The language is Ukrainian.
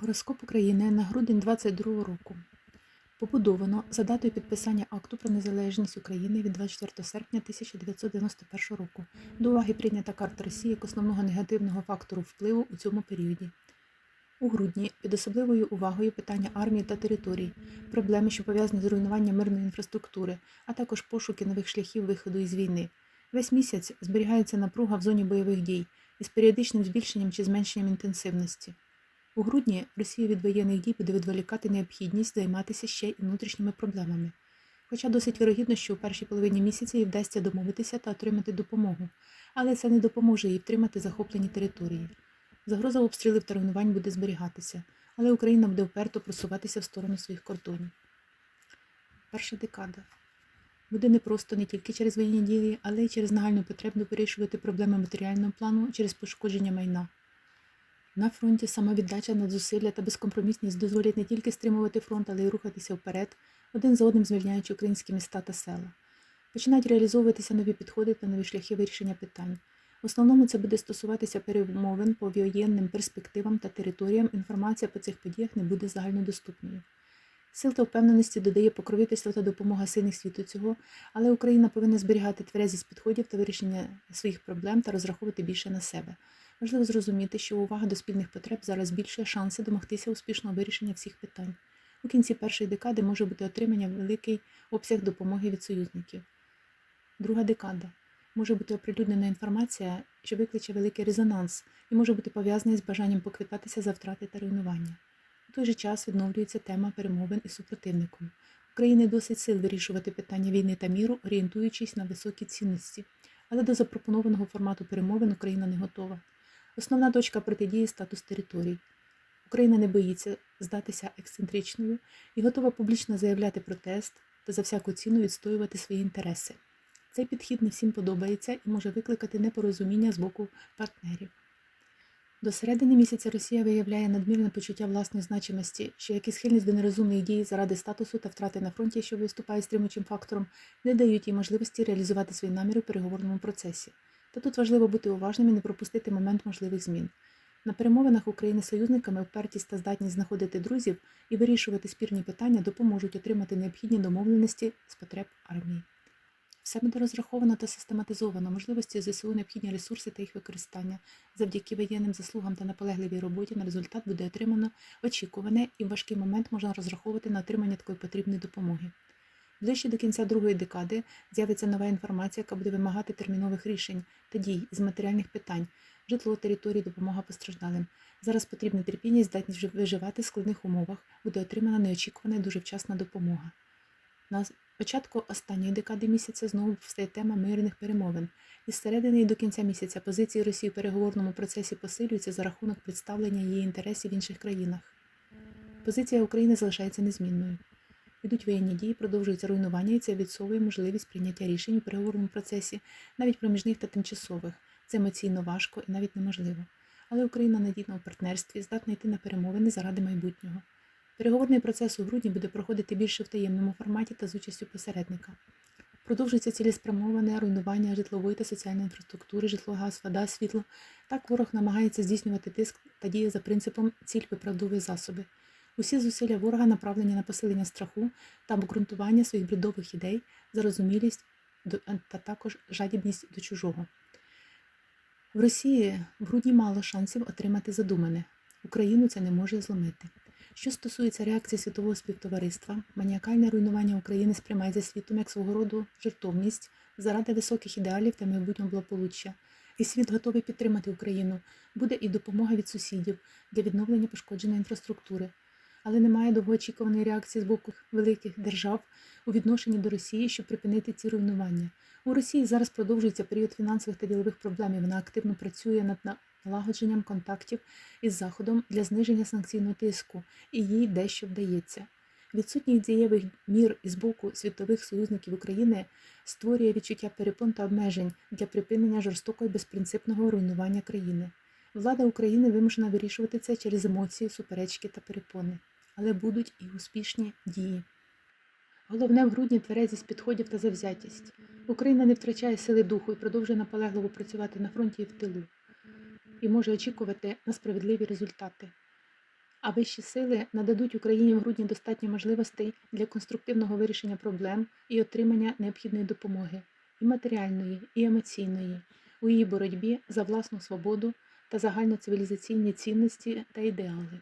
Гороскоп України на грудень 22 року. Побудовано за датою підписання акту про незалежність України від 24 серпня 1991 року. До уваги прийнята карта Росії як основного негативного фактору впливу у цьому періоді. У грудні під особливою увагою питання армії та територій, проблеми, що пов'язані з руйнуванням мирної інфраструктури, а також пошуки нових шляхів виходу із війни. Весь місяць зберігається напруга в зоні бойових дій із періодичним збільшенням чи зменшенням інтенсивності. У грудні Росію від воєнних дій буде відволікати необхідність займатися ще й внутрішніми проблемами. Хоча досить вірогідно, що у першій половині місяця їй вдасться домовитися та отримати допомогу, але це не допоможе їй втримати захоплені території. Загроза обстрілів та руйнувань буде зберігатися, але Україна буде вперто просуватися в сторону своїх кордонів. Перша декада. Буде непросто не тільки через воєнні дії, але й через нагальну потребу вирішувати проблеми матеріального плану через пошкодження майна. На фронті самовіддача надзусилля та безкомпромісність дозволять не тільки стримувати фронт, але й рухатися вперед, один за одним звільняючи українські міста та села. Починають реалізовуватися нові підходи та нові шляхи вирішення питань. В основному це буде стосуватися перемовин по воєнним перспективам та територіям. Інформація по цих подіях не буде загальнодоступною. Сил та впевненості додає покровительство та допомога сильних світу цього, але Україна повинна зберігати тверезість підходів та вирішення своїх проблем та розраховувати більше на себе. Важливо зрозуміти, що увага до спільних потреб зараз збільшує шанси домогтися успішного вирішення всіх питань. У кінці першої декади може бути отримання великий обсяг допомоги від союзників. Друга декада може бути оприлюднена інформація, що викличе великий резонанс і може бути пов'язана з бажанням поквитатися за втрати та руйнування. У той же час відновлюється тема перемовин із супротивником. України досить сил вирішувати питання війни та міру, орієнтуючись на високі цінності, але до запропонованого формату перемовин Україна не готова. Основна точка протидії статус територій. Україна не боїться здатися ексцентричною і готова публічно заявляти протест та за всяку ціну відстоювати свої інтереси. Цей підхід не всім подобається і може викликати непорозуміння з боку партнерів. До середини місяця Росія виявляє надмірне почуття власної значимості, що як і схильність до нерозумних дій заради статусу та втрати на фронті, що виступає стримуючим фактором, не дають їй можливості реалізувати свої наміри в переговорному процесі. Та тут важливо бути уважним і не пропустити момент можливих змін. На перемовинах України з союзниками впертість та здатність знаходити друзів і вирішувати спірні питання допоможуть отримати необхідні домовленості з потреб армії. Все буде розраховано та систематизовано, можливості ЗСУ, необхідні ресурси та їх використання. Завдяки воєнним заслугам та наполегливій роботі на результат буде отримано очікуване і в важкий момент можна розраховувати на отримання такої потрібної допомоги. Ближче до кінця другої декади з'явиться нова інформація, яка буде вимагати термінових рішень та дій з матеріальних питань, житло, території, допомога постраждалим. Зараз потрібне терпіння і здатність виживати в складних умовах, буде отримана неочікувана і дуже вчасна допомога. На початку останньої декади місяця знову встає тема мирних перемовин. Із середини і до кінця місяця позиції Росії в переговорному процесі посилюються за рахунок представлення її інтересів в інших країнах. Позиція України залишається незмінною. Ідуть воєнні дії, продовжується руйнування, і це відсовує можливість прийняття рішень у переговорному процесі, навіть проміжних та тимчасових. Це емоційно важко і навіть неможливо. Але Україна надійна у партнерстві, здатна йти на перемовини заради майбутнього. Переговорний процес у грудні буде проходити більше в таємному форматі та з участю посередника. Продовжується цілеспрямоване руйнування житлової та соціальної інфраструктури, житло, газ, вода, світло. Так ворог намагається здійснювати тиск та діє за принципом ціль виправдовує засоби. Усі зусилля ворога направлені на посилення страху та обґрунтування своїх бредових ідей, зарозумілість та також жадібність до чужого. В Росії в грудні мало шансів отримати задумане. Україну це не може зломити. Що стосується реакції світового співтовариства, маніакальне руйнування України сприймається світом як свого роду жертовність заради високих ідеалів та майбутнього благополуччя. І світ готовий підтримати Україну. Буде і допомога від сусідів для відновлення пошкодженої інфраструктури. Але немає довгоочікуваної реакції з боку великих держав у відношенні до Росії, щоб припинити ці руйнування. У Росії зараз продовжується період фінансових та ділових проблем. і Вона активно працює над налагодженням контактів із Заходом для зниження санкційного тиску, і їй дещо вдається. Відсутність дієвих мір із боку світових союзників України створює відчуття перепон та обмежень для припинення жорстокого і безпринципного руйнування країни. Влада України вимушена вирішувати це через емоції, суперечки та перепони, але будуть і успішні дії. Головне в грудні тверезість підходів та завзятість. Україна не втрачає сили духу і продовжує наполегливо працювати на фронті і в тилу і може очікувати на справедливі результати. а вищі сили нададуть Україні в грудні достатньо можливостей для конструктивного вирішення проблем і отримання необхідної допомоги і матеріальної, і емоційної у її боротьбі за власну свободу та загальноцивілізаційні цінності та ідеали.